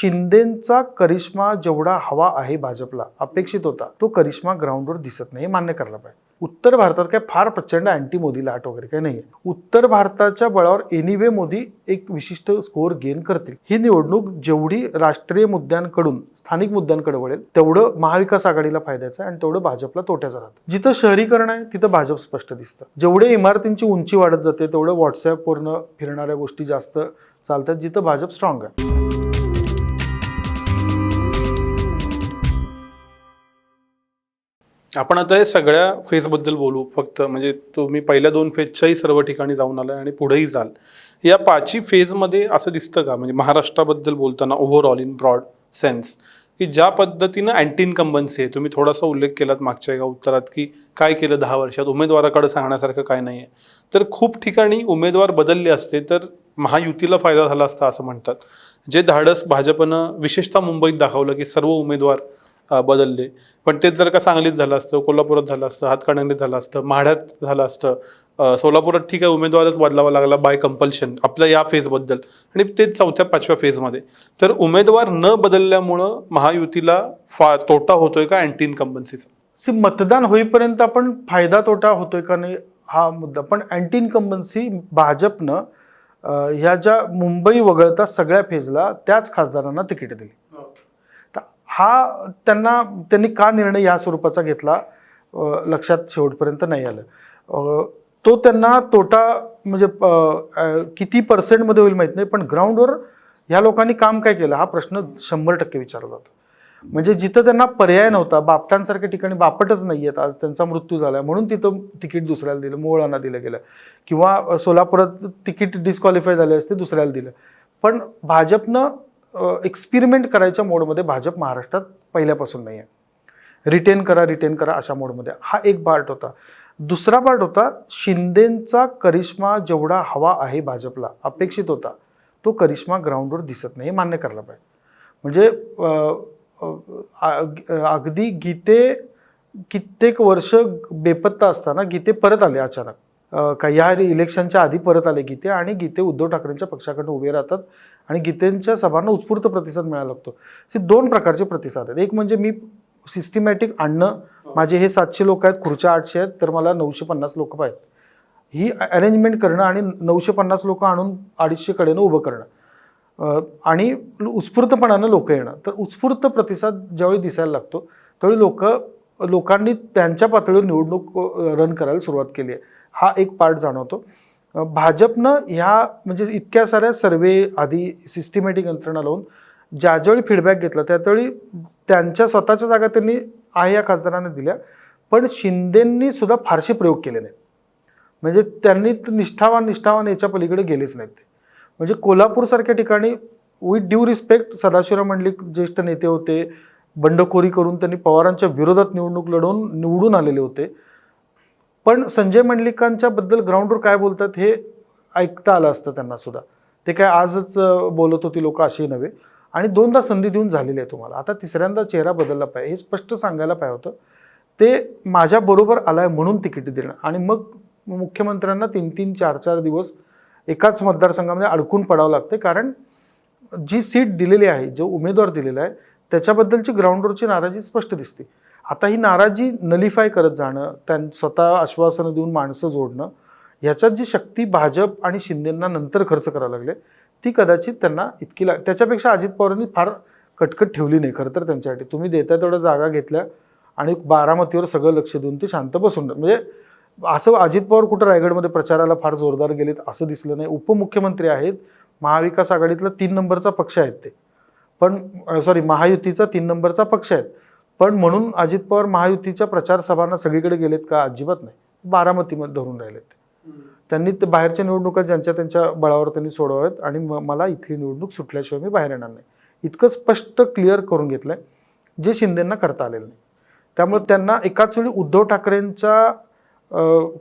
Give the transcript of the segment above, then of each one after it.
शिंदेचा करिश्मा जेवढा हवा आहे भाजपला अपेक्षित होता तो करिश्मा ग्राउंडवर दिसत नाही हे मान्य करायला पाहिजे. उत्तर भारतात काय फार प्रचंड अँटी मोदी लाट वगैरे काही नाही उत्तर भारताच्या बळावर एनिवे मोदी एक विशिष्ट स्कोअर गेन करतील. ही निवडणूक जेवढी राष्ट्रीय मुद्द्यांकडून स्थानिक मुद्द्यांकडे वळेल तेवढं महाविकास आघाडीला फायद्याचं आहे आणि तेवढं भाजपला तोट्याचं राहतं. जिथं शहरीकरण आहे तिथं भाजप स्पष्ट दिसतं. जेवढे इमारतींची उंची वाढत जाते तेवढं व्हॉट्सॲपवरनं फिरणाऱ्या गोष्टी जास्त चालतात जिथं भाजप स्ट्रॉंग आहे. आपण आता हे सगळ्या फेजबद्दल बोलू. फक्त म्हणजे तुम्ही पहिल्या दोन फेजच्याही सर्व ठिकाणी जाऊन आलाय आणि पुढेही जाल. या पाचही फेजमध्ये असं दिसतं का? म्हणजे महाराष्ट्राबद्दल बोलताना ओव्हरऑल इन ब्रॉड सेन्स की ज्या पद्धतीनं अँटी इन्कम्बन्सी आहे तुम्ही थोडासा उल्लेख केलात मागच्या एका उत्तरात की काय केलं दहा वर्षात? उमेदवाराकडे सांगण्यासारखं काय नाही आहे तर खूप ठिकाणी उमेदवार बदलले असते तर महायुतीला फायदा झाला असता असं म्हणतात. जे धाडस भाजपनं विशेषतः मुंबईत दाखवलं की सर्व उमेदवार बदलले. पण तेच जर का सांगलीत झालं असतं कोल्हापुरात झालं असतं हातकणंगलीत झालं असतं माढ्यात झालं असतं सोलापुरात ठीक आहे उमेदवारच बदलावा लागला बाय कंपल्शन आपल्या या फेजबद्दल आणि तेच चौथ्या पाचव्या फेजमध्ये तर उमेदवार न बदलल्यामुळं महायुतीला फा तोटा होतोय का अँटी इन्कम्बन्सीचा सी मतदान होईपर्यंत आपण फायदा तोटा होतोय का नाही हा मुद्दा. पण अँटी इन्कम्बन्सी भाजपनं ह्या ज्या मुंबई वगळता सगळ्या फेजला त्याच खासदारांना तिकीट दिली. हा त्यांना त्यांनी का निर्णय या स्वरूपाचा घेतला लक्षात शेवटपर्यंत नाही आलं. तो त्यांना तोटा म्हणजे किती पर्सेंटमध्ये होईल माहीत नाही पण ग्राउंडवर ह्या लोकांनी काम काय केलं हा प्रश्न शंभर टक्के विचारला जातो. म्हणजे जिथं त्यांना पर्याय नव्हता बापटांसारख्या ठिकाणी बापटच नाही आहेत आज त्यांचा मृत्यू झाला म्हणून तिथं तिकीट दुसऱ्याला दिलं मोहळांना दिलं गेलं किंवा सोलापुरात तिकीट डिस्क्वालिफाय झाले असते दुसऱ्याला दिलं. पण भाजपनं एक्सपेरिमेंट करायच्या मोडमध्ये भाजप महाराष्ट्रात पहिल्यापासून नाही आहे रिटेन करा रिटेन करा अशा मोडमध्ये. हा एक पार्ट होता. दुसरा पार्ट होता शिंदेंचा करिश्मा जेवढा हवा आहे भाजपला अपेक्षित होता तो करिश्मा ग्राउंडवर दिसत नाही हे मान्य करायला पाहिजे. म्हणजे अगदी गीते कित्येक वर्ष बेपत्ता असताना गीते परत आले अचानक. काही या इलेक्शनच्या आधी परत आले गीते आणि गीते उद्धव ठाकरेंच्या पक्षाकडून उभे राहतात. आणि गीतेंच्या सभांना उत्स्फूर्त प्रतिसाद मिळायला लागतो. असे दोन प्रकारचे प्रतिसाद आहेत. एक म्हणजे मी सिस्टमॅटिक आणणं माझे हे सातशे लोक आहेत खुर्च्या आठशे आहेत तर मला नऊशे पन्नास लोक पाहिजेत. ही अरेंजमेंट करणं आणि नऊशे पन्नास लोक आणून अडीचशे कडेनं उभं करणं. आणि उत्स्फूर्तपणानं लोक येणं. तर उत्स्फूर्त प्रतिसाद ज्यावेळी दिसायला लागतो त्यावेळी लोक लोकांनी त्यांच्या पातळीवर निवडणूक रन करायला सुरुवात केली आहे. हा एक पार्ट जाणवतो. भाजपनं ह्या म्हणजे इतक्या साऱ्या सर्वे आधी सिस्टमॅटिक यंत्रणा लावून ज्या ज्यावेळी फीडबॅक घेतला त्यावेळी त्यांच्या स्वतःच्या जागा त्यांनी आहे या खासदारांना दिल्या. पण शिंदेंनी सुद्धा फारसे प्रयोग केले नाहीत. म्हणजे त्यांनी निष्ठावान निष्ठावान याच्या पलीकडे गेलेच नाहीत ते. म्हणजे कोल्हापूरसारख्या ठिकाणी with due respect Sadashivrao Mandlik ज्येष्ठ नेते होते. बंडखोरी करून त्यांनी पवारांच्या विरोधात निवडणूक लढवून निवडून आलेले होते. पण संजय मंडलिकांच्या बद्दल ग्राउंडवर काय बोलतात हे ऐकता आलं असतं त्यांना सुद्धा. ते काय आजच बोलत होती लोक अशी नव्हे. आणि दोनदा संधी देऊन झालेली आहे तुम्हाला. आता तिसऱ्यांदा चेहरा बदलला पाहिजे हे स्पष्ट सांगायला पाहिजे होतं. ते माझ्याबरोबर आलाय म्हणून तिकीट देणं. आणि मग मुख्यमंत्र्यांना तीन तीन चार चार दिवस एकाच मतदारसंघामध्ये अडकून पडावं लागते कारण जी सीट दिलेली आहे जो उमेदवार दिलेला आहे त्याच्याबद्दलची ग्राउंडवरची नाराजी स्पष्ट दिसते. आता ही नाराजी नलिफाय करत जाणं त्यां स्वतः आश्वासनं देऊन माणसं जोडणं ह्याच्यात जी शक्ती भाजप आणि शिंदेंना नंतर खर्च करायला लागले ती कदाचित त्यांना इतकी लाग त्याच्यापेक्षा अजित पवारांनी फार कटकट ठेवली नाही खरं तर त्यांच्यासाठी. तुम्ही देता तेवढ्या जागा घेतल्या आणि बारामतीवर सगळं लक्ष देऊन ते शांत बसून म्हणजे असं अजित पवार कुठं रायगडमध्ये प्रचाराला फार जोरदार गेलेत असं दिसलं नाही. उपमुख्यमंत्री आहेत महाविकास आघाडीतला तीन नंबरचा पक्ष आहेत ते. पण सॉरी महायुतीचा तीन नंबरचा पक्ष आहेत. पण म्हणून अजित पवार महायुतीच्या प्रचार सभांना सगळीकडे गेलेत का अजिबात नाही. बारामतीमध्ये धरून राहिलेत त्यांनी ते बाहेरच्या निवडणुका ज्यांच्या त्यांच्या बळावर त्यांनी सोडवाव्यात आणि म- मला इथली निवडणूक सुटल्याशिवाय मी बाहेर येणार नाही. इतकं स्पष्ट क्लिअर करून घेतलं आहे जे शिंदेंना करता आलेलं नाही. त्यामुळे त्यांना एकाच वेळी उद्धव ठाकरेंच्या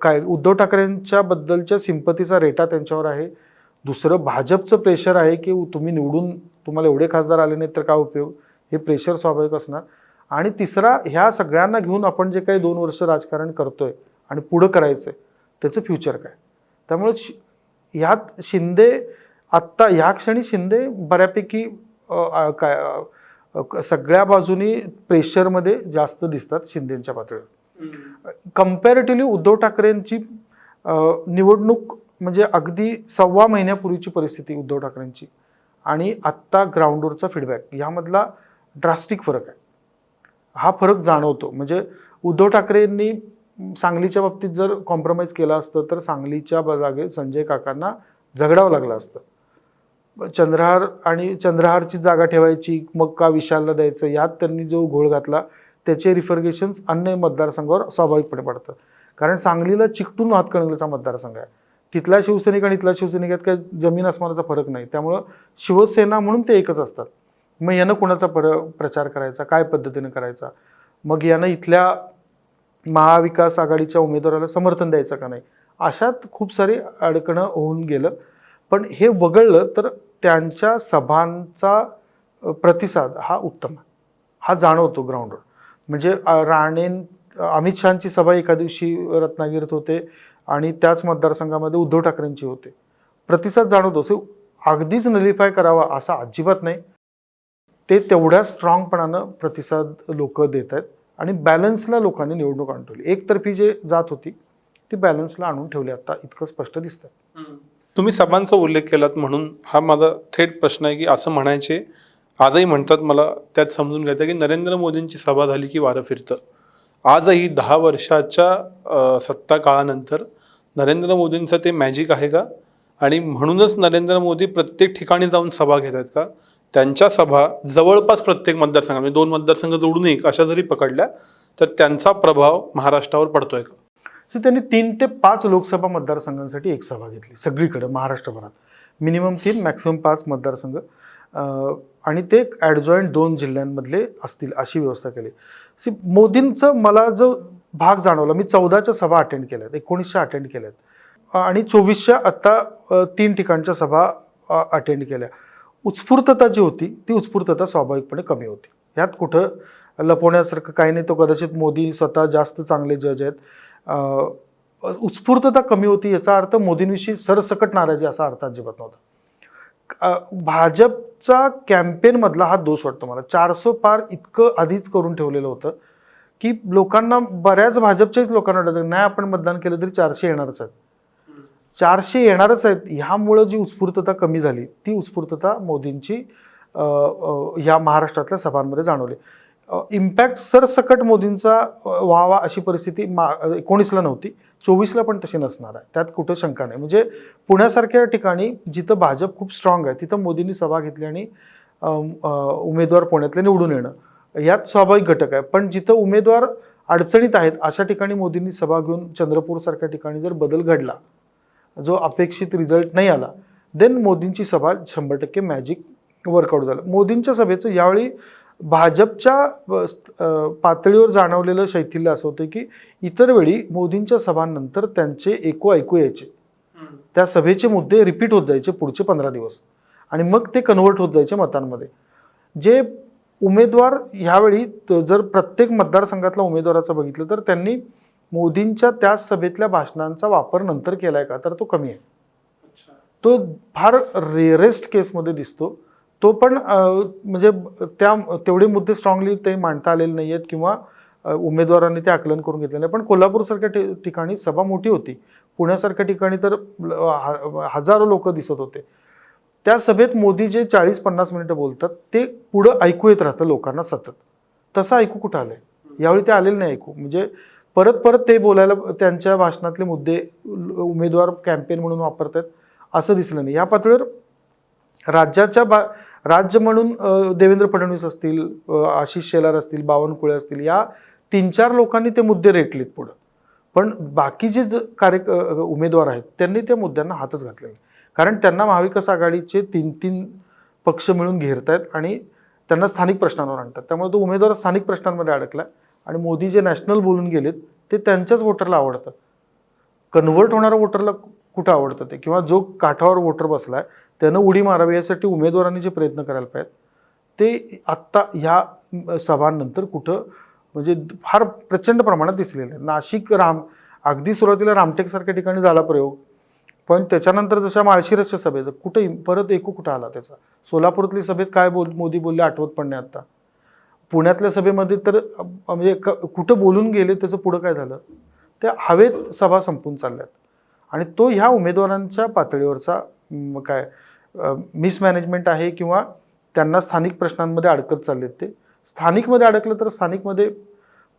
काय उद्धव ठाकरेंच्या बद्दलच्या सिंपतीचा रेटा त्यांच्यावर आहे. दुसरं भाजपचं प्रेशर आहे की तुम्ही निवडून तुम्हाला एवढे खासदार आले नाहीत तर काय उपयोग? हे प्रेशर स्वाभाविक असणार. आणि तिसरा ह्या सगळ्यांना घेऊन आपण जे काही दोन वर्ष राजकारण करतोय आणि पुढं करायचंय त्याचं फ्युचर काय? त्यामुळे शि- ह्यात शिंदे आत्ता ह्या क्षणी शिंदे बऱ्यापैकी काय सगळ्या बाजूनी प्रेशरमध्ये जास्त दिसतात शिंदेच्या पातळीवर. कम्पॅरेटिव्हली उद्धव ठाकरेंची निवडणूक म्हणजे अगदी सव्वा महिन्यापूर्वीची परिस्थिती उद्धव ठाकरेंची. आणि आत्ता ग्राउंडवरचा फीडबॅक यामधला ड्रास्टिक फरक आहे. हा फरक जाणवतो. म्हणजे उद्धव ठाकरेंनी सांगलीच्या बाबतीत जर कॉम्प्रोमाइज केला असतं तर सांगलीच्या जागे जागेत संजय काकांना झगडावं लागलं असतं. चंद्रहार आणि चंद्रहारची जागा ठेवायची मग का विशालला द्यायचं यात त्यांनी जो घोळ घातला त्याचे रिफर्गेशन्स अन्य मतदारसंघावर स्वाभाविकपणे पडतं कारण सांगलीला चिकटून हातकणंगलेचा मतदारसंघ आहे. तिथला शिवसैनिक आणि इथला शिवसैनिकात काय जमीन अस्मानाचा फरक नाही. त्यामुळं शिवसेना म्हणून ते एकच असतात. मग यानं कोणाचा पर प्रचार करायचा? काय पद्धतीनं करायचा? मग यानं इथल्या महाविकास आघाडीच्या उमेदवाराला समर्थन द्यायचं का नाही? अशात खूप सारी अडकणं होऊन गेलं. पण हे वगळलं तर त्यांच्या सभांचा प्रतिसाद हा उत्तम हा जाणवतो ग्राउंडवर म्हणजे राणे अमित शहाची सभा एका दिवशी रत्नागिरीत होते आणि त्याच मतदारसंघामध्ये उद्धव ठाकरेंची होते. प्रतिसाद जाणवतो. असे अगदीच नलिफाय करावा असा अजिबात नाही. ते तेवढ्या स्ट्रॉंगपणानं प्रतिसाद लोक देत आहेत आणि बॅलन्सला लोकांनी निवडणूक आणून ठेवली. एकतर्फी जे जात होती ती बॅलन्सला आणून ठेवली. आता इतकं स्पष्ट दिसतं तुम्ही सभांचा उल्लेख केलात म्हणून हा माझा थेट प्रश्न आहे की असं म्हणायचे आजही म्हणतात मला त्यात समजून घ्यायचं की नरेंद्र मोदींची सभा झाली की वारं फिरतं. आजही दहा वर्षाच्या सत्ता काळानंतर नरेंद्र मोदींचं ते मॅजिक आहे का? आणि म्हणूनच नरेंद्र मोदी प्रत्येक ठिकाणी जाऊन सभा घेत आहेत का? त्यांच्या सभा जवळपास प्रत्येक मतदारसंघात म्हणजे दोन मतदारसंघ जोडून एक अशा जरी पकडल्या तर त्यांचा प्रभाव महाराष्ट्रावर पडतोय का? सो त्यांनी तीन ते पाच लोकसभा मतदारसंघांसाठी एक सभा घेतली सगळीकडे महाराष्ट्रभरात. मिनिमम तीन मॅक्सिमम पाच मतदारसंघ. आणि ते ॲडजॉईंट दोन जिल्ह्यांमधले असतील अशी व्यवस्था केली. सी मोदींचं मला जो भाग जाणवला मी चौदाच्या सभा अटेंड केल्यात एकोणीसशे अटेंड केल्यात. आहेत आणि चोवीसच्या आत्ता तीन ठिकाणच्या सभा अटेंड केल्या. उत्स्फूर्तता जी होती ती उत्स्फूर्तता स्वाभाविकपणे कमी होती. ह्यात कुठं लपवण्यासारखं काही नाही तो कदाचित मोदी स्वतः जास्त चांगले जज आहेत. उत्स्फूर्तता कमी होती याचा अर्थ मोदींविषयी सरसकट नाराजी असा अर्थ अजिबात नव्हता. भाजपचा कॅम्पेनमधला हा दोष वाटतो मला. चारसो पार इतकं आधीच करून ठेवलेलं होतं की लोकांना बऱ्याच भाजपच्याच लोकांना वाटतं नाही आपण मतदान केलं तरी चारशे येणारच आहेत. चारशे येणारच आहेत. ह्यामुळं जी उत्स्फूर्तता कमी झाली ती उत्स्फूर्तता मोदींची ह्या महाराष्ट्रातल्या सभांमध्ये जाणवली. इम्पॅक्ट सरसकट मोदींचा व्हावा अशी परिस्थिती मा एकोणीसला नव्हती. चोवीसला पण तशी नसणार आहे. त्यात कुठं शंका नाही. म्हणजे पुण्यासारख्या ठिकाणी जिथं भाजप खूप स्ट्रॉंग आहे तिथं मोदींनी सभा घेतली आणि उमेदवार पुण्यातले निवडून येणं यात स्वाभाविक घटक आहे. पण जिथं उमेदवार अडचणीत आहेत अशा ठिकाणी मोदींनी सभा घेऊन चंद्रपूरसारख्या ठिकाणी जर बदल घडला जो अपेक्षित रिझल्ट नाही आला देन मोदींची सभा शंभर टक्के मॅजिक वर्कआउट झालं. मोदींच्या सभेचं यावेळी भाजपच्या पातळीवर जाणवलेलं शैथिल्य असं होतं की इतर वेळी मोदींच्या सभांनंतर त्यांचे एको ऐकू यायचे. त्या सभेचे मुद्दे रिपीट होत जायचे पुढचे पंधरा दिवस. आणि मग ते कन्वर्ट होत जायचे मतांमध्ये. जे उमेदवार ह्यावेळी जर प्रत्येक मतदारसंघातला उमेदवाराचं बघितलं तर त्यांनी मोदींच्या त्या सभेतल्या भाषणांचा वापर नंतर केलाय का? तर तो कमी आहे. तो फार रेअरेस्ट केसमध्ये दिसतो. तो पण म्हणजे त्या तेवढे मुद्दे स्ट्रॉंगली ते मांडता आलेले नाही आहेत किंवा उमेदवारांनी ते आकलन करून घेतलं नाही. पण कोल्हापूरसारख्या ठिकाणी सभा मोठी होती. पुण्यासारख्या ठिकाणी तर हजारो लोक दिसत होते. त्या सभेत मोदी जे चाळीस पन्नास मिनिटं बोलतात ते पुढं ऐकू येत राहतं लोकांना सतत. तसं ऐकू कुठं आलंय? यावेळी ते आलेलं नाही ऐकू. म्हणजे परत परत ते बोलायला त्यांच्या भाषणातले मुद्दे उमेदवार कॅम्पेन म्हणून वापरतात असं दिसलं नाही. या पातळीवर राज्याच्या बा राज्य म्हणून देवेंद्र फडणवीस असतील आशिष शेलार असतील बावनकुळे असतील या तीन चार लोकांनी ते मुद्दे रेटलेत पुढं. पण बाकीचे जे कार्य उमेदवार आहेत त्यांनी त्या मुद्द्यांना हातच घातलेले कारण त्यांना महाविकास आघाडीचे तीन तीन पक्ष मिळून घेरतायत आणि त्यांना स्थानिक प्रश्नांवर आणतात. त्यामुळे तो उमेदवार स्थानिक प्रश्नांमध्ये अडकला आणि मोदी जे नॅशनल बोलून गेलेत ते त्यांच्याच वोटरला आवडतं कन्वर्ट होणाऱ्या वोटरला कुठं आवडतं ते? किंवा जो काठावर वोटर बसला आहे त्यानं उडी मारावी यासाठी उमेदवारांनी जे प्रयत्न करायला पाहिजेत ते आत्ता ह्या सभांनंतर कुठं म्हणजे फार प्रचंड प्रमाणात दिसलेलं आहे नाशिक राम अगदी सुरुवातीला रामटेकसारख्या ठिकाणी झाला प्रयोग पण त्याच्यानंतर जशा माळशिरसच्या सभेचं कुठे परत एकू कुठं आला त्याचा? सोलापूरातली सभेत काय बोल मोदी बोलले आठवत पण नाही आता पुण्यातल्या सभेमध्ये तर म्हणजे क- कुठं बोलून गेले त्याचं पुढं काय झालं? त्या हवेत सभा संपून चालल्यात. आणि तो ह्या उमेदवारांच्या पातळीवरचा काय मिसमॅनेजमेंट आहे किंवा त्यांना स्थानिक प्रश्नांमध्ये अडकत चाललेत ते. स्थानिकमध्ये अडकलं तर स्थानिकमध्ये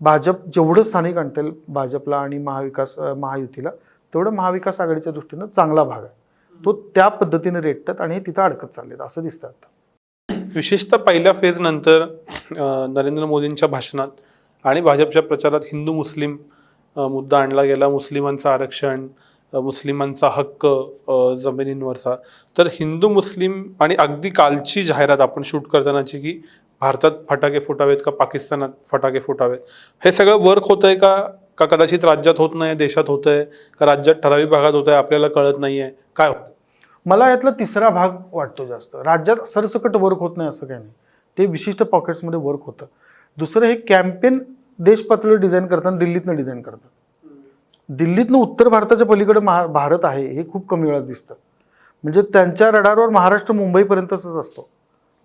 भाजप जेवढं स्थानिक आणता येईल भाजपला आणि महाविकास महायुतीला तेवढं महाविकास आघाडीच्या दृष्टीनं चांगला भाग आहे. तो त्या पद्धतीने रेटतात आणि हे तिथं अडकत चाललेत असं दिसतं आता. विशेषतः पहिल्या फेज नंतर नरेंद्र मोदींच्या भाषणात आणि भाजपच्या प्रचारात हिंदू मुस्लिम मुद्दा आणला गेला. मुस्लिमांचं आरक्षण मुस्लिमांचा हक्क जमिनींवरचा. तर हिंदू मुस्लिम आणि अगदी कालची जाहिरात आपण शूट करतानाची की भारतात फटाके फुटावेत का पाकिस्तानात फटाके फुटावेत? हे सगळं वर्क होत आहे का? का कदाचित राज्यात होत नाही देशात होत आहे का राज्यात ठराविक भागात होत आहे आपल्याला कळत नाही आहे काय होतं मला यातला तिसरा भाग वाटतो जास्त. राज्यात सरसकट वर्क होत नाही असं काही नाही. ते विशिष्ट पॉकेट्समध्ये वर्क होतं. दुसरं हे कॅम्पेन देशपातळीवर डिझाईन करताना दिल्लीतनं डिझाईन करतात. दिल्लीतनं उत्तर भारताच्या पलीकडे महा भारत आहे हे खूप कमी वेळा दिसतं. म्हणजे त्यांच्या रडारवर महाराष्ट्र मुंबईपर्यंतच असतो.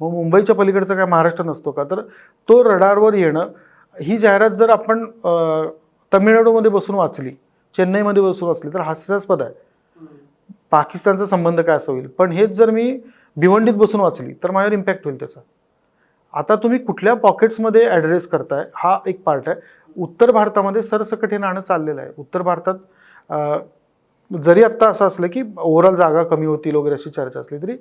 मग मुंबईच्या पलीकडचा काय महाराष्ट्र नसतो का? तर तो रडारवर येणं ही जाहिरात जर आपण तमिळनाडूमध्ये बसून वाचली चेन्नईमध्ये बसून वाचली तर हास्यास्पद आहे. पाकिस्तानचा संबंध काय असं होईल? पण हेच जर मी भिवंडीत बसून वाचली तर माझ्यावर इम्पॅक्ट होईल त्याचा. आता तुम्ही कुठल्या पॉकेट्समध्ये ॲड्रेस करताय हा एक पार्ट आहे. उत्तर भारतामध्ये सरसकट हे नाणं चाललेलं आहे. उत्तर भारतात जरी आत्ता असं असलं की ओव्हरऑल जागा कमी होतील वगैरे अशी चर्चा असली तरी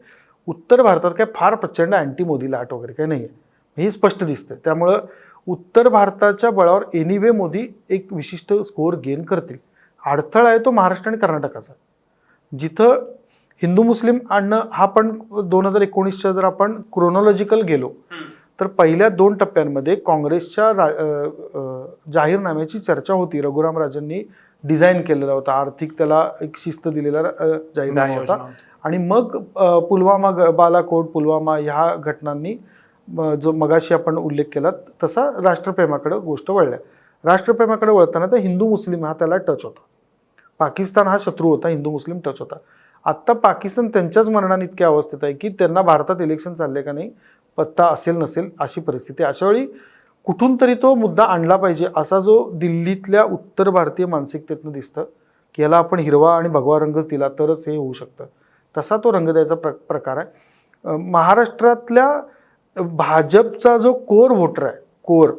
उत्तर भारतात काय फार प्रचंड अँटी मोदी लाट वगैरे काही नाही आहे हे स्पष्ट दिसतं त्यामुळं उत्तर भारताच्या बळावर एनिवे मोदी एक विशिष्ट स्कोअर गेन करतील. अडथळा आहे तो महाराष्ट्र आणि कर्नाटकाचा. जिथं हिंदू मुस्लिम आणणं हा पण दोन हजार एकोणीसच्या जर आपण क्रोनॉलॉजिकल गेलो तर पहिल्या दोन टप्प्यांमध्ये काँग्रेसच्या जाहीरनाम्याची चर्चा होती. रघुराम राजांनी डिझाईन केलेला होता. आर्थिक त्याला एक शिस्त दिलेला जाहीरनामा होता. आणि मग पुलवामा बालाकोट पुलवामा ह्या घटनांनी जो मगाशी आपण उल्लेख केला तसा राष्ट्रप्रेमाकडे गोष्ट वळल्या. राष्ट्रप्रेमाकडे वळताना तर हिंदू मुस्लिम हा त्याला टच होता. पाकिस्तान हा शत्रू होता हिंदू मुस्लिम टच होता. आत्ता पाकिस्तान त्यांच्याच मरणाने इतक्या अवस्थेत आहे की त्यांना भारतात इलेक्शन चालले का नाही पत्ता असेल नसेल अशी परिस्थिती अशावेळी अशा वेळी कुठून तरी तो मुद्दा आणला पाहिजे असा जो दिल्लीतल्या उत्तर भारतीय मानसिकतेतनं दिसतं की याला आपण हिरवा आणि भगवा रंगच दिला तरच हे होऊ शकतं. तसा तो रंग द्यायचा प्र प्रकार आहे. महाराष्ट्रातल्या भाजपचा जो कोर व्होटर आहे कोर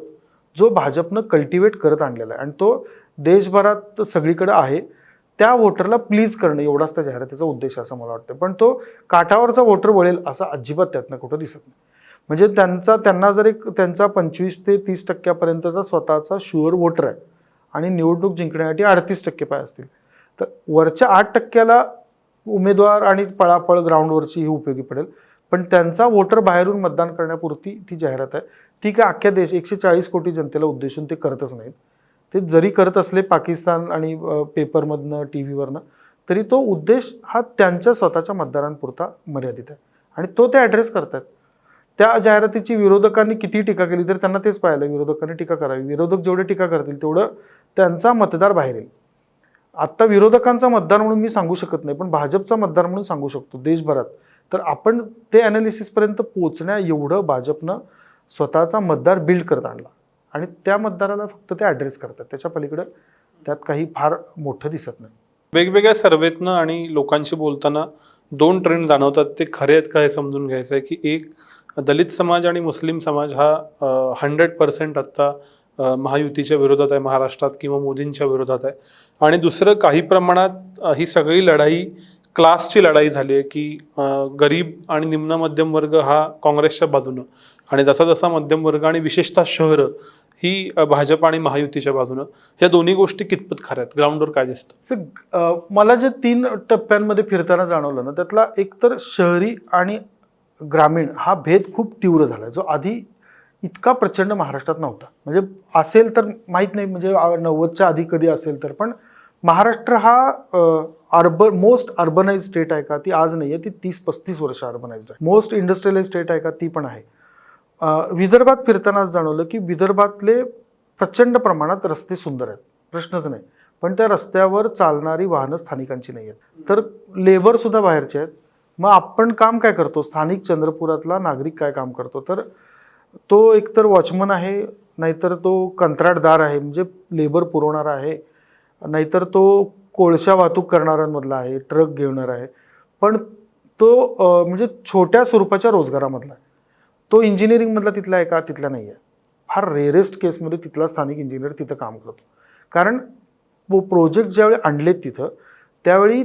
जो भाजपनं कल्टिवेट करत आणलेला आहे. आणि तो देशभरात सगळीकडे आहे. त्या वोटरला प्लीज करणं एवढाच त्या जाहिरातीचा उद्देश असं मला वाटतं पण तो काठावरचा वोटर वळेल असा अजिबात त्यातनं कुठं दिसत नाही. म्हणजे त्यांचा त्यांना जर एक त्यांचा पंचवीस ते तीस टक्क्यापर्यंतचा स्वतःचा शुअर वोटर आहे आणि निवडणूक जिंकण्यासाठी अडतीस टक्के पाय असतील. तर वरच्या आठ टक्क्याला उमेदवार आणि पळापळ ग्राउंडवरची ही उपयोगी पडेल. पण त्यांचा वोटर बाहेरून मतदान करण्यापुरती ती जाहिरात आहे. ती काय अख्ख्या देश एकशे चाळीस कोटी जनतेला उद्देशून ते करतच नाहीत. ते जरी करत असले पाकिस्तान आणि पेपरमधनं टी व्हीवरनं तरी तो उद्देश हा त्यांच्या स्वतःच्या मतदारांपुरता मर्यादित आहे. आणि तो ते ॲड्रेस करतात त्या जाहिरातीची विरोधकांनी किती टीका केली तर त्यांना तेच पाहिलं विरोधकांनी टीका करावी. विरोधक जेवढे टीका करतील तेवढं त्यांचा मतदार बाहेर येईल. आत्ता विरोधकांचा मतदार म्हणून मी सांगू शकत नाही पण भाजपचा मतदार म्हणून सांगू शकतो देशभरात. तर आपण ते ॲनालिसिसपर्यंत पोचण्या एवढं भाजपनं स्वतःचा मतदार बिल्ड करत आणला. आणि त्या मतदाराला फक्त ते ॲड्रेस करतात. त्याच्या पलीकडं त्यात काही फार मोठं दिसत नाही. वेगवेगळ्या सर्वेतनं आणि लोकांशी बोलताना दोन ट्रेंड जाणवतात. ते खरे आहेत का हे समजून घ्यायचं आहे की एक दलित समाज आणि मुस्लिम समाज हा हंड्रेड पर्सेंट आत्ता महायुतीच्या विरोधात आहे महाराष्ट्रात किंवा मोदींच्या विरोधात आहे. आणि दुसरं काही प्रमाणात ही सगळी लढाई क्लासची लढाई झाली आहे की गरीब आणि निम्न मध्यम वर्ग हा काँग्रेसच्या बाजूनं. आणि जसा जसा मध्यमवर्ग आणि विशेषतः शहरं ही भाजप आणि महायुतीच्या बाजूनं या दोन्ही गोष्टी कितपत खऱ्या आहेत? ग्राउंडवर काय दिसतं? तर मला जे तीन टप्प्यांमध्ये फिरताना जाणवलं ना त्यातला एकतर शहरी आणि ग्रामीण हा भेद खूप तीव्र झाला जो आधी इतका प्रचंड महाराष्ट्रात नव्हता. म्हणजे असेल तर माहीत नाही म्हणजे नव्वदच्या आधी कधी असेल तर पण महाराष्ट्र हा अर्बन मोस्ट अर्बनाइज स्टेट आहे का ती आज नाही आहे ती तीस पस्तीस वर्ष अर्बनाइज आहे. मोस्ट इंडस्ट्रियलाइज स्टेट आहे का ती पण आहे. विदर्भात फिरतानाच जाणवलं की विदर्भातले प्रचंड प्रमाणात रस्ते सुंदर आहेत. प्रश्नच नाही. पण त्या रस्त्यावर चालणारी वाहनं स्थानिकांची नाही आहेत. तर लेबरसुद्धा बाहेरचे आहेत. मग आपण काम काय करतो? स्थानिक चंद्रपुरातला नागरिक काय काम करतो? तर तो एकतर वॉचमन आहे नाहीतर तो कंत्राटदार आहे म्हणजे लेबर पुरवणारा आहे नाहीतर तो कोळशा वाहतूक करणाऱ्यांमधला आहे ट्रक घेणारा आहे. पण तो म्हणजे छोट्या स्वरूपाच्या रोजगारामधला आहे. तो इंजिनिअरिंगमधला तिथला आहे का? तिथला नाही आहे फार रेअरेस्ट केसमध्ये तिथला स्थानिक इंजिनियर तिथं काम करतो. कारण प्रोजेक्ट ज्यावेळी आणलेत तिथं त्यावेळी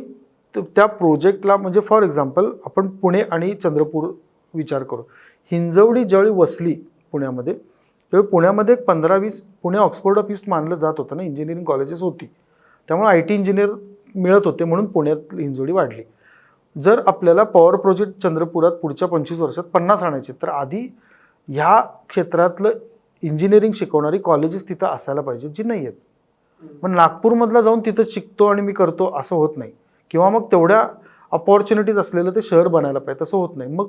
त्या प्रोजेक्टला म्हणजे फॉर एक्झाम्पल आपण पुणे आणि चंद्रपूर विचार करू. हिंजवडी ज्यावेळी वसली पुण्यामध्ये त्यावेळी पुण्यामध्ये एक पंधरा वीस पुणे ऑक्सफोर्ड ऑफ ईस्ट मानलं जात होतं ना इंजिनिअरिंग कॉलेजेस होती. त्यामुळे आय टी इंजिनियर मिळत होते म्हणून पुण्यात हिंजवडी वाढली. जर आपल्याला पॉवर प्रोजेक्ट चंद्रपुरात पुढच्या पंचवीस वर्षात पन्नास आणायचे तर आधी ह्या क्षेत्रातलं इंजिनिअरिंग शिकवणारी कॉलेजेस तिथं असायला पाहिजे जी नाही आहेत. मग नागपूरमधला जाऊन तिथं शिकतो आणि मी करतो असं होत नाही. किंवा मग तेवढ्या अपॉर्च्युनिटीज असलेलं ते शहर बनायला पाहिजे तसं होत नाही. मग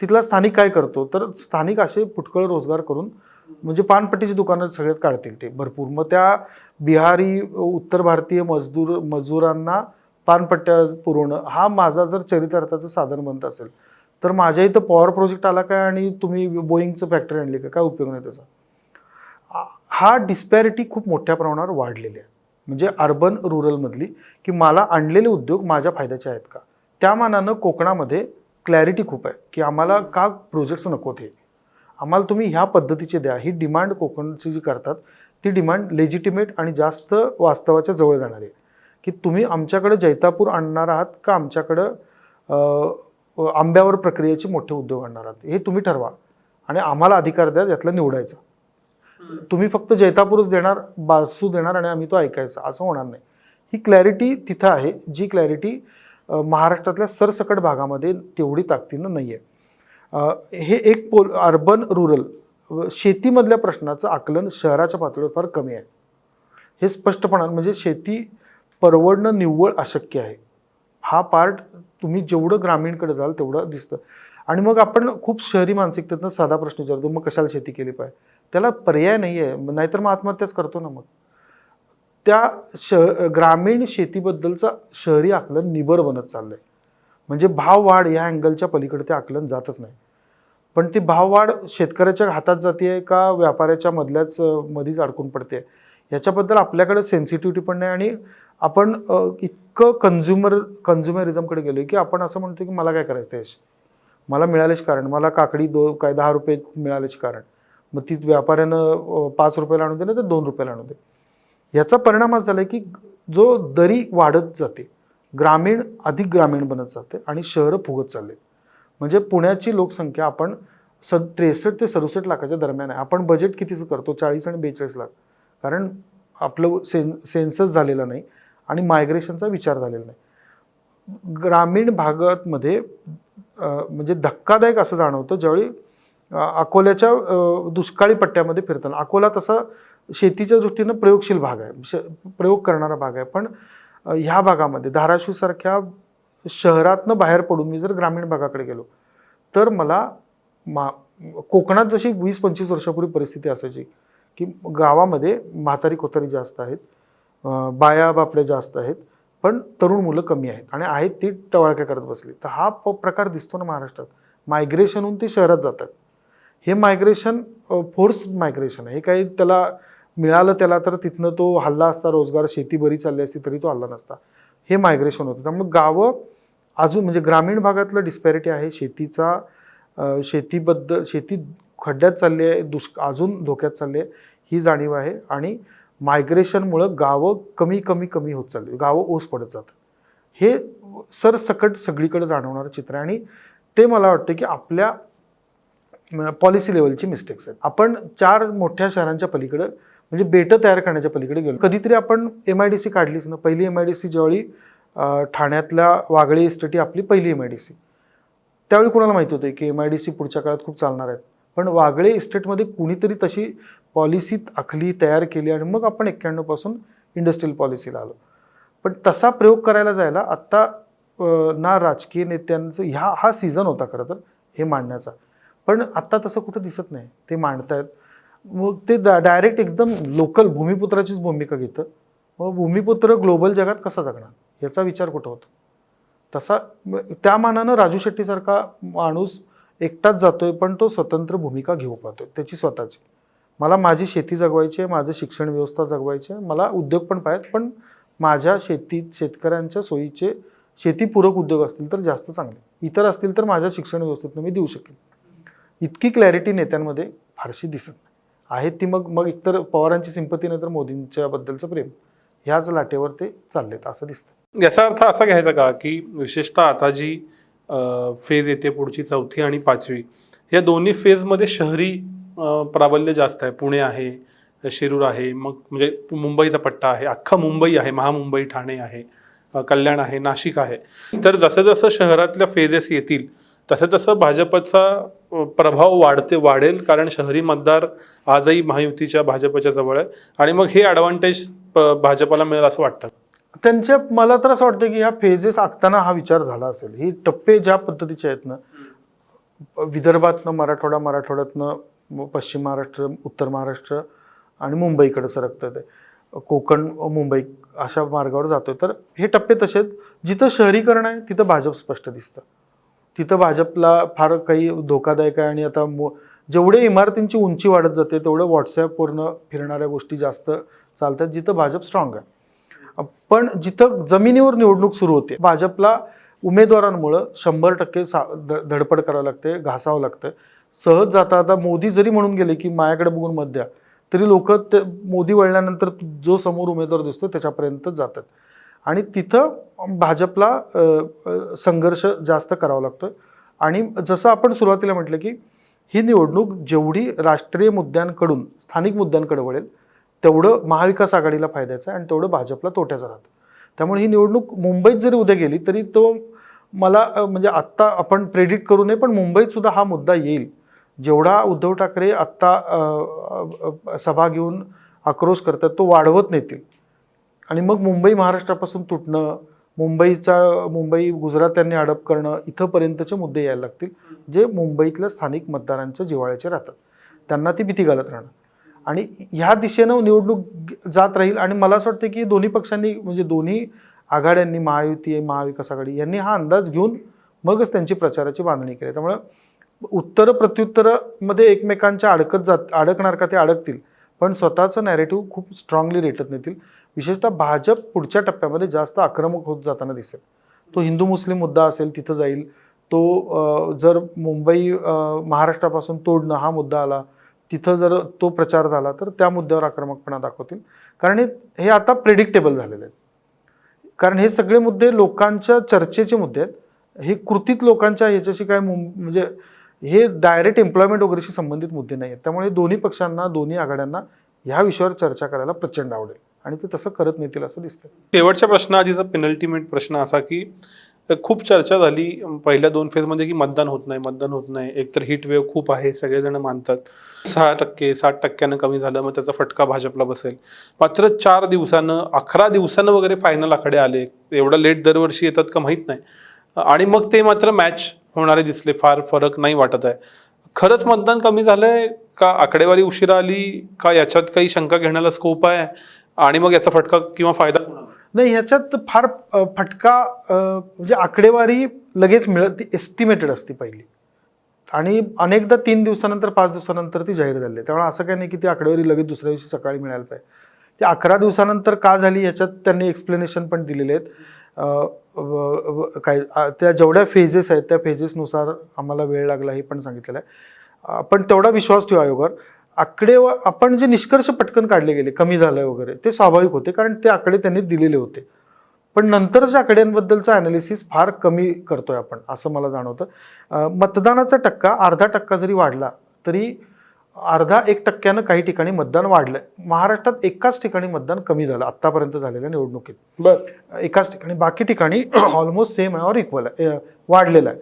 तिथला स्थानिक काय करतो? तर स्थानिक असे फुटकळ रोजगार करून म्हणजे पानपट्टीची दुकानं सगळ्यात काढतील ते भरपूर. मग त्या बिहारी उत्तर भारतीय मजदूर मजुरांना पानपट्ट्या पुरवणं हा माझा जर चरितार्थाचं साधन बनत असेल तर माझ्या इथं पॉवर प्रोजेक्ट आला काय आणि तुम्ही बोईंगचं फॅक्टरी आणली का? काय उपयोग नाही त्याचा? हा डिस्पॅरिटी खूप मोठ्या प्रमाणावर वाढलेली आहे. म्हणजे अर्बन रुरलमधली की मला आणलेले उद्योग माझ्या फायद्याचे आहेत का? त्या मानानं कोकणामध्ये क्लॅरिटी खूप आहे की आम्हाला का प्रोजेक्ट्स नको ते? आम्हाला तुम्ही ह्या पद्धतीचे द्या. ही डिमांड कोकणची जी करतात ती डिमांड लेजिटिमेट आणि जास्त वास्तवाच्या जवळ जाणारी आहे. की तुम्ही आमच्याकडे जैतापूर आणणार आहात का आमच्याकडं आंब्यावर प्रक्रियेचे मोठे उद्योग आणणार आहात? हे तुम्ही ठरवा आणि आम्हाला अधिकार द्या यातलं निवडायचा. तुम्ही फक्त जैतापूरच देणार बासू देणार आणि आम्ही तो ऐकायचा. असं होणार नाही. ही क्लॅरिटी तिथं आहे जी क्लॅरिटी महाराष्ट्रातल्या सरसकट भागामध्ये तेवढी ताकदीनं नाही आहे हे एक पोल अर्बन रुरल शेतीमधल्या प्रश्नाचं आकलन शहराच्या पातळीवर फार कमी आहे. हे स्पष्टपणानं म्हणजे शेती परवडणं निव्वळ अशक्य आहे. हा पार्ट तुम्ही जेवढं ग्रामीणकडे जाल तेवढं दिसतं. आणि मग आपण खूप शहरी मानसिकतेतनं साधा प्रश्न विचारतो मग कशाला शेती केली पाहिजे? त्याला पर्याय नाही आहे मग नाहीतर मग आत्महत्याच करतो ना मग. त्या श ग्रामीण शेतीबद्दलचं शहरी आकलन निबर बनत चाललं आहे म्हणजे भाववाढ या अँगलच्या पलीकडे ते आकलन जातच नाही. पण ती भाववाढ शेतकऱ्याच्या हातात जाते का व्यापाऱ्याच्या मधल्याच मधीच अडकून पडते याच्याबद्दल आपल्याकडे सेन्सिटिव्हिटी पण नाही आणि आपण इतकं कन्झ्युमर कन्झ्युमरिझमकडे गेलो की आपण असं म्हणतो की मला काय करायचं त्याशी मला मिळालेच कारण मला काकडी दो काय दहा रुपये मिळालेच कारण. मग ती व्यापाऱ्यानं पाच रुपयाला आणून दे ना तर दोन रुपयाला आणून दे. याचा परिणाम असा झाला आहे की जो दरी वाढत जाते ग्रामीण अधिक ग्रामीण बनत जाते आणि शहरं फुगत चालले म्हणजे पुण्याची लोकसंख्या आपण स त्रेसष्ट ते सदुसष्ट लाखाच्या दरम्यान आहे. आपण बजेट कितीचं करतो? चाळीस आणि बेचाळीस लाख. कारण आपलं सेन सेन्सस झालेला नाही. आणि मायग्रेशनचा विचार झालेला नाही. ग्रामीण भागातमध्ये म्हणजे धक्कादायक असं जाणवतं ज्यावेळी अकोल्याच्या दुष्काळी पट्ट्यामध्ये फिरताना अकोला तसा शेतीच्या दृष्टीनं प्रयोगशील भाग आहे श प्रयोग करणारा भाग आहे. पण ह्या भागामध्ये धाराशिवसारख्या शहरातनं बाहेर पडून मी जर ग्रामीण भागाकडे गेलो तर मला मा कोकणात जशी वीस पंचवीस वर्षापूर्वी परिस्थिती असायची की गावामध्ये म्हातारी कोतारी जास्त आहेत बाया बापड्या जास्त आहेत पण तरुण मुलं कमी आहेत आणि आहेत ती टवाळक्या करत बसली. तर हा प प्रकार दिसतो ना महाराष्ट्रात. मायग्रेशनहून ते शहरात जातात. हे मायग्रेशन फोर्स मायग्रेशन आहे. हे काही त्याला मिळालं त्याला तर तिथनं तो हल्ला असता रोजगार शेती बरी चालली असती तरी तो हल्ला नसता. हे मायग्रेशन होतं. त्यामुळे गावं अजून म्हणजे ग्रामीण भागातलं डिस्पॅरिटी आहे. शेतीचा शेतीबद्दल शेती खड्ड्यात चालली आहे दुष् अजून धोक्यात चालली आहे. ही जाणीव आहे. आणि मायग्रेशनमुळं गावं कमी कमी कमी होत चालली. गावं ओस पडत जातात. हे सरसकट सगळीकडे जाणवणारं चित्र आहे आणि ते मला वाटतं की आपल्या पॉलिसी लेवलची मिस्टेक्स आहेत. आपण चार मोठ्या शहरांच्या पलीकडं म्हणजे बेटं तयार करण्याच्या पलीकडे गेलो. कधीतरी आपण एम आय डी सी काढलीच ना. पहिली एम आय डी सी ज्यावेळी ठाण्यातल्या वागळे इस्टेटी ही आपली पहिली एम आय डी सी त्यावेळी कुणाला माहिती होतं की एम आय डी सी पुढच्या काळात खूप चालणार आहेत? पण वागळे इस्टेटमध्ये कुणीतरी तशी पॉलिसीत आखली तयार केली आणि मग आपण एक्क्याण्णवपासून इंडस्ट्रियल पॉलिसीला आलो. पण तसा प्रयोग करायला जायला आत्ता ना राजकीय नेत्यांचं ह्या हा सीझन होता खरं तर हे मांडण्याचा. पण आत्ता तसं कुठं दिसत नाही. ते मांडतायत. मग ते डायरेक्ट एकदम लोकल भूमिपुत्राचीच भूमिका घेतं. मग भूमिपुत्र ग्लोबल जगात कसा जगणार? याचा विचार कुठं होतो? तसा त्या मानानं राजू शेट्टीसारखा माणूस एकटाच जातोय पण तो स्वतंत्र भूमिका घेऊ पाहतोय. त्याची स्वतःची. मला माझी शेती जगवायची आहे माझं शिक्षण व्यवस्था जगवायची आहे मला उद्योग पण पाहिजेत पण माझ्या शेतीत शेतकऱ्यांच्या सोयीचे शेतीपूरक उद्योग असतील तर जास्त चांगले. इतर असतील तर माझ्या शिक्षण व्यवस्थेतनं मी देऊ शकेन. इतकी क्लॅरिटी नेत्यांमध्ये फारशी दिसत नाही. आहेत ती मग मग एकतर पवारांची सिंपती नाही तर मोदींच्याबद्दलचं प्रेम. ह्याच लाटेवर ते चाललेत असं दिसतं याचा अर्थ असा घ्यायचा का की विशेषतः आता जी फेज येते पुढची चौथी आणि पाचवी या दोन्ही फेजमध्ये शहरी प्राबल्य जास्त आहे. पुणे आहे शिरूर आहे मग म्हणजे मुंबईचा पट्टा आहे अख्खा मुंबई आहे महामुंबई ठाणे आहे कल्याण आहे नाशिक आहे. तर जसं जसं शहरातल्या फेजेस येतील तसं तसं भाजपचा प्रभाव वाढते वाढेल कारण शहरी मतदार आजही महायुतीच्या भाजपच्या जवळ आहे. आणि मग हे ॲडव्हान्टेज भाजपला मिळेल असं वाटतं. त्यांच्या मला तर असं वाटतं की ह्या फेजेस आखताना हा विचार झाला असेल. ही टप्पे ज्या पद्धतीचे आहेत ना विदर्भातनं मराठवाडा मराठवाड्यातनं पश्चिम महाराष्ट्र उत्तर महाराष्ट्र आणि मुंबईकडे सरकतं ते कोकण मुंबई अशा मार्गावर जातोय. तर हे टप्पे तसेच जिथं शहरीकरण आहे तिथं भाजप स्पष्ट दिसतं. तिथं भाजपला फार काही धोकादायक आहे आणि आता मो जेवढे इमारतींची उंची वाढत जाते तेवढं व्हॉट्सॲपवरनं फिरणाऱ्या गोष्टी जास्त चालतात जिथं भाजप स्ट्रॉंग आहे. पण जिथं जमिनीवर निवडणूक सुरू होते भाजपला उमेदवारांमुळं शंभर टक्के सा धडपड करावं लागते घासावं लागतं. सहज जाता आता मोदी जरी म्हणून गेले की माझ्याकडे बघून मत द्या तरी लोक ते मोदी वळल्यानंतर जो समोर उमेदवार दिसतो त्याच्यापर्यंतच जातात. आणि तिथं भाजपला संघर्ष जास्त करावा लागतो आणि जसं आपण सुरुवातीला म्हटलं की ही निवडणूक जेवढी राष्ट्रीय मुद्द्यांकडून स्थानिक मुद्द्यांकडे वळेल तेवढं महाविकास आघाडीला फायद्याचं आहे आणि तेवढं भाजपला तोट्याचं राहतं. त्यामुळे ही निवडणूक मुंबईत जरी उद्या गेली तरी तो मला म्हणजे आत्ता आपण प्रेडिक्ट करू नये पण मुंबईत सुद्धा हा मुद्दा येईल. जेवढा उद्धव ठाकरे आत्ता सभा घेऊन आक्रोश करतात तो वाढवत नेतील. आणि मग मुंबई महाराष्ट्रापासून तुटणं मुंबईचा मुंबई गुजरात त्यांनी अडप करणं इथंपर्यंतचे मुद्दे यायला लागतील जे मुंबईतल्या स्थानिक मतदारांच्या जिव्हाळ्याचे राहतात. त्यांना ती भीती घालत राहणं आणि ह्या दिशेनं निवडणूक जात राहील आणि मला असं वाटतं की दोन्ही पक्षांनी म्हणजे दोन्ही आघाड्यांनी महायुती महाविकास आघाडी यांनी हा अंदाज घेऊन मगच त्यांची प्रचाराची बांधणी केली. त्यामुळं उत्तर प्रत्युत्तरमध्ये एकमेकांच्या अडकत जात अडकणार का ते अडकतील. पण स्वतःचं नॅरेटिव्ह खूप स्ट्रॉंगली रेटत नेतील. विशेषतः भाजप पुढच्या टप्प्यामध्ये जास्त आक्रमक होत जाताना दिसेल. तो हिंदू मुस्लिम मुद्दा असेल तिथं जाईल. तो जर मुंबई महाराष्ट्रापासून तोडणं हा मुद्दा आला तिथं जर तो प्रचार झाला तर त्या मुद्द्यावर आक्रमकपणा दाखवतील. कारण हे हे आता प्रेडिक्टेबल झालेले आहेत कारण हे सगळे मुद्दे लोकांच्या चर्चेचे मुद्दे आहेत. हे कृतीत लोकांच्या ह्याच्याशी काय मुं- म्हणजे हे डायरेक्ट एम्प्लॉयमेंट वगैरेशी संबंधित मुद्दे नाही आहेत त्यामुळे दोन्ही पक्षांना दोन्ही आघाड्यांना ह्या विषयावर चर्चा करायला प्रचंड आवडेल. आणि ते तसं करत नेतील असं दिसतं शेवटच्या प्रश्नाआधीचा पेनल्टीमेट प्रश्न असा की खूप चर्चा झाली पहिल्या दोन फेजमध्ये की मतदान होत नाही मतदान होत नाही. एकतर हिट वेव्ह खूप आहे सगळेजण मानतात. सहा टक्के साठ टक्क्यानं कमी झालं मग त्याचा फटका भाजपला बसेल. मात्र चार दिवसानं अकरा दिवसानं वगैरे फायनल आकडे आले. एवढं लेट दरवर्षी येतात का माहीत नाही. आणि मग ते मात्र मॅच होणारे दिसले फार फरक नाही वाटत आहे. खरंच मतदान कमी झालंय का? आकडेवारी उशिरा आली का? याच्यात काही शंका घेण्याला स्कोप आहे? आणि मग याचा फटका किंवा फायदा नाही ह्याच्यात फार फटका म्हणजे आकडेवारी लगेच मिळत ती एस्टिमेटेड असते पहिली. आणि अनेकदा तीन दिवसानंतर पाच दिवसानंतर ती जाहीर झाली. आहे. त्यामुळे असं काही नाही की ती आकडेवारी लगेच दुसऱ्या दिवशी सकाळी मिळायला पाहिजे. ती अकरा दिवसानंतर का झाली ह्याच्यात त्यांनी एक्सप्लेनेशन पण दिलेले आहेत. काय त्या जेवढ्या फेजेस आहेत त्या फेजेसनुसार आम्हाला वेळ लागला हे पण सांगितलेलं आहे. आपण पण तेवढा विश्वास ठेवा आयोगावर आकडे व- आपण जे निष्कर्ष पटकन काढले गेले कमी झालं वगैरे ते स्वाभाविक होते कारण ते आकडे त्यांनी दिलेले होते. पण नंतरच्या आकड्यांबद्दलचं ॲनालिसिस फार कमी करतोय आपण असं मला जाणवतं. मतदानाचा टक्का अर्धा टक्का जरी वाढला तरी अर्धा एक टक्क्यानं काही ठिकाणी मतदान वाढलंय. महाराष्ट्रात एकाच ठिकाणी मतदान कमी झालं आत्तापर्यंत झालेल्या निवडणुकीत. बर. एकाच ठिकाणी बाकी ठिकाणी ऑलमोस्ट सेम आहे और इक्वल आहे. वाढलेला आहे.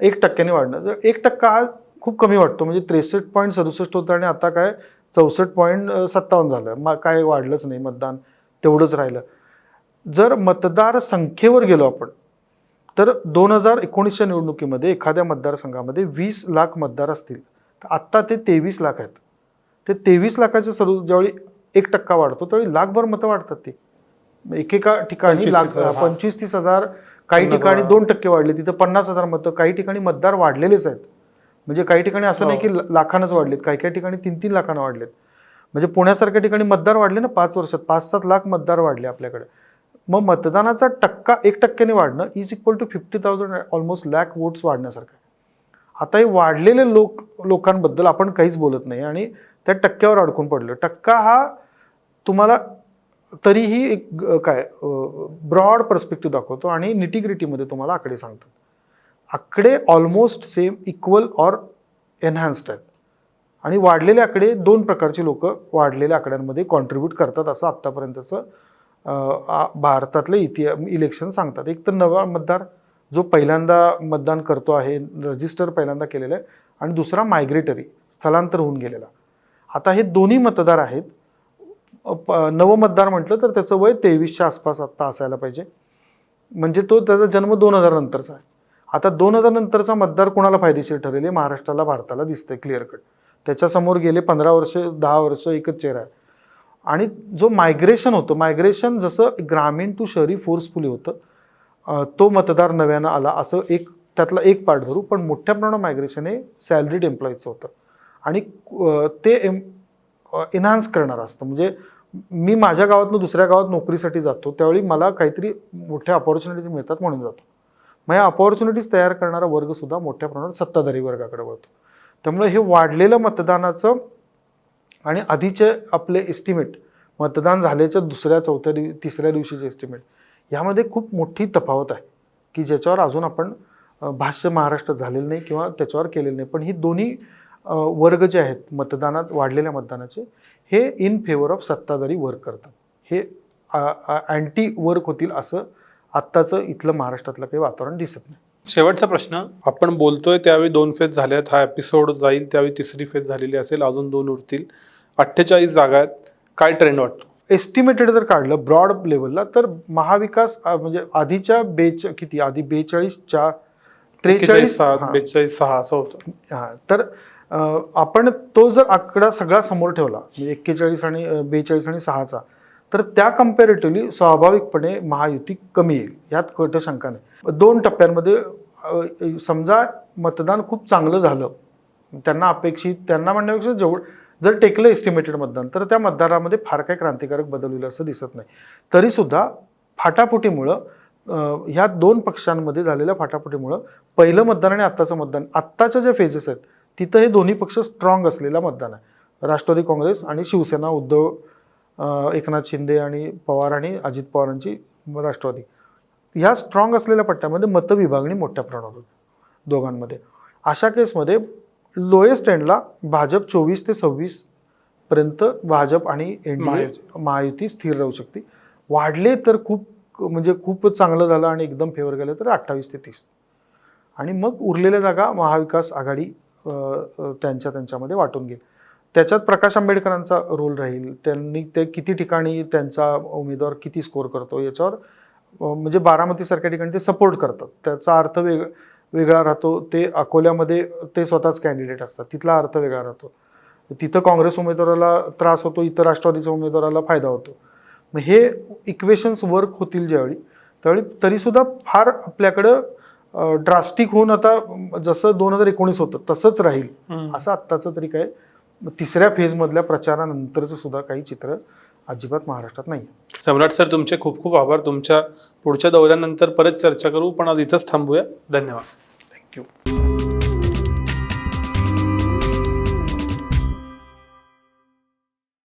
एक टक्क्याने वाढणं. जर एक टक्का हा खूप कमी वाटतो म्हणजे त्रेसष्ट पॉईंट सदुसष्ट होतं आणि आता काय चौसष्ट पॉईंट सत्तावन्न झालं. मग काय वाढलंच नाही मतदान तेवढंच राहिलं. जर मतदार संख्येवर गेलो आपण तर दोन हजार एकोणीसच्या निवडणुकीमध्ये एखाद्या मतदारसंघामध्ये वीस लाख मतदार असतील. तर आत्ता ते तेवीस लाख आहेत ते तेवीस लाखाच्या सर्व ज्यावेळी एक टक्का वाढतो त्यावेळी लाखभर मतं वाढतात ती एकेका ठिकाणी 25-30 लाख. पंचवीस तीस हजार काही ठिकाणी. दोन टक्के वाढले तिथं पन्नास हजार मतं काही ठिकाणी मतदार वाढलेलेच आहेत म्हणजे काही ठिकाणी असं नाही हो. की लाखानंच वाढलेत काही काही ठिकाणी तीन तीन लाखानं वाढलेत म्हणजे पुण्यासारख्या ठिकाणी मतदार वाढले ना पाच वर्षात पाच सात लाख मतदार वाढले आपल्याकडे मग मतदानाचा टक्का एक टक्क्याने वाढणं is equal to fifty thousand almost lakh votes वाढण्यासारखं आता हे वाढलेले लोक लोकांबद्दल आपण काहीच बोलत नाही आणि त्या टक्क्यावर अडकून पडलो टक्का हा तुम्हाला तरीही एक काय ब्रॉड पर्स्पेक्टिव्ह दाखवतो आणि निटिग्रिटीमध्ये तुम्हाला आकडे सांगतात. आकडे almost same equal or enhanced आहेत. आणि वाढलेले आकडे दोन प्रकारचे लोक वाढलेल्या आकड्यांमध्ये कॉन्ट्रीब्यूट करतात असं आत्तापर्यंतचं भारतातले इतिहा इलेक्शन सांगतात. एक तर नवा मतदार जो पहिल्यांदा मतदान करतो आहे रजिस्टर पहिल्यांदा केलेलं आहे आणि दुसरा मायग्रेटरी स्थलांतर होऊन गेलेला. आता हे दोन्ही मतदार आहेत. प- नवमतदार म्हटलं तर त्याचं वय तेवीसच्या आसपास आत्ता असायला पाहिजे. म्हणजे तो त्याचा जन्म दोन हजार नंतरचा आहे. आता दोन हजार नंतरचा मतदार कोणाला फायदेशीर ठरेल हे महाराष्ट्राला भारताला दिसतंय क्लिअर कट त्याच्यासमोर गेले पंधरा वर्ष दहा वर्ष एकच चेहरा आहे. आणि जो मायग्रेशन होतं मायग्रेशन जसं ग्रामीण टू शहरी फोर्सफुली होतं तो मतदार नव्यानं आला. असं एक त्यातला एक पार्ट धरू पण मोठ्या प्रमाणात मायग्रेशन हे सॅलरीड एम्प्लॉईचं होतं. आणि ते एम एनहान्स करणारं असतं. म्हणजे मी माझ्या गावातनं दुसऱ्या गावात नोकरीसाठी जातो त्यावेळी मला काहीतरी मोठ्या अपॉर्च्युनिटीज मिळतात म्हणून जातो. मग या अपॉर्च्युनिटीज तयार करणारा वर्गसुद्धा मोठ्या प्रमाणात सत्ताधारी वर्गाकडे वळतो. त्यामुळे हे वाढलेलं मतदानाचं आणि आधीचे आपले एस्टिमेट मतदान झाल्याच्या दुसऱ्या चौथ्या दिव तिसऱ्या दिवशीचे एस्टिमेट यामध्ये खूप मोठी तफावत आहे की ज्याच्यावर अजून आपण भाष्य महाराष्ट्रात झालेलं नाही किंवा त्याच्यावर केलेलं नाही. पण ही दोन्ही वर्ग जे आहेत मतदानात वाढलेल्या मतदानाचे हे इन फेवर ऑफ सत्ताधारी वर्क करतात. हे अँटी वर्क होतील असं आत्ताचं इथलं महाराष्ट्रातलं काही वातावरण दिसत नाही. शेवटचा प्रश्न आपण बोलतोय त्यावेळी दोन फेज झाल्यात हा एपिसोड जाईल त्यावेळी तिसरी फेज झालेली असेल अजून दोन उरतील. अठ्ठेचाळीस जागा आहेत. काय ट्रेंड वाटतो? एस्टिमेटेड जर काढलं ब्रॉड लेवलला तर महाविकास म्हणजे आधीच्या बेच किती? आधी बेचाळीसच्या त्रेचाळीस. बेचाळीस सहा असं होतं. हा. तर आपण तो जर आकडा सगळा समोर ठेवला म्हणजे एक्केचाळीस आणि बेचाळीस आणि सहाचा तर त्या कम्पॅरेटिव्हली स्वाभाविकपणे महायुती कमी येईल. यात कट शंका नाही. दोन टप्प्यांमध्ये समजा मतदान खूप चांगलं झालं त्यांना अपेक्षित त्यांना म्हणण्यापेक्षा जेवढ जर टेकलं एस्टिमेटेड मतदान तर त्या मतदारामध्ये फार काही क्रांतिकारक बदल होईल असं दिसत नाही. तरीसुद्धा फाटाफुटीमुळं ह्या दोन पक्षांमध्ये झालेल्या फाटाफुटीमुळं पहिलं मतदान आणि आत्ताचं मतदान आत्ताच्या ज्या फेजेस आहेत तिथं हे दोन्ही पक्ष स्ट्रॉंग असलेला मतदान आहे. राष्ट्रवादी काँग्रेस आणि शिवसेना उद्धव एकनाथ शिंदे आणि पवार आणि अजित पवारांची राष्ट्रवादी. ह्या स्ट्रॉंग असलेल्या पट्ट्यामध्ये मतविभागणी मोठ्या प्रमाणावर होती दोघांमध्ये. अशा केसमध्ये लोएस्ट एंडला भाजप चोवीस ते सव्वीस पर्यंत भाजप आणि एन महायुती. महायुती स्थिर राहू शकते. वाढले तर खूप म्हणजे खूपच चांगलं झालं आणि एकदम फेवर गेलं तर अठ्ठावीस ते तीस. आणि मग उरलेल्या जागा महाविकास आघाडी त्यांच्या त्यांच्यामध्ये वाटून घेईल. त्याच्यात प्रकाश आंबेडकरांचा रोल राहील. त्यांनी ते किती ठिकाणी त्यांचा उमेदवार किती स्कोर करतो याच्यावर म्हणजे बारामतीसारख्या ठिकाणी ते सपोर्ट करतात. त्याचा अर्थ वेग वेगळा राहतो. ते अकोल्यामध्ये ते स्वतःच कॅन्डिडेट असतात. तिथला अर्थ वेगळा राहतो. तिथं काँग्रेस उमेदवाराला त्रास होतो इतर राष्ट्रवादीच्या उमेदवाराला फायदा होतो. मग हे इक्वेशन्स वर्क होतील ज्यावेळी त्यावेळी तरीसुद्धा फार आपल्याकडं ड्रास्टिक होऊन आता जसं दोन हजार एकोणीस होतं तसंच राहील. असं आत्ताचं तरी काय तिसऱ्या फेजमधल्या प्रचारानंतरचं सुद्धा काही चित्र अजिबात महाराष्ट्रात नाही सम्राट सर तुमचे खूप खूप आभार. तुमच्या पुढच्या दौऱ्यानंतर परत चर्चा करू पण आज इथंच थांबूया. धन्यवाद. थँक्यू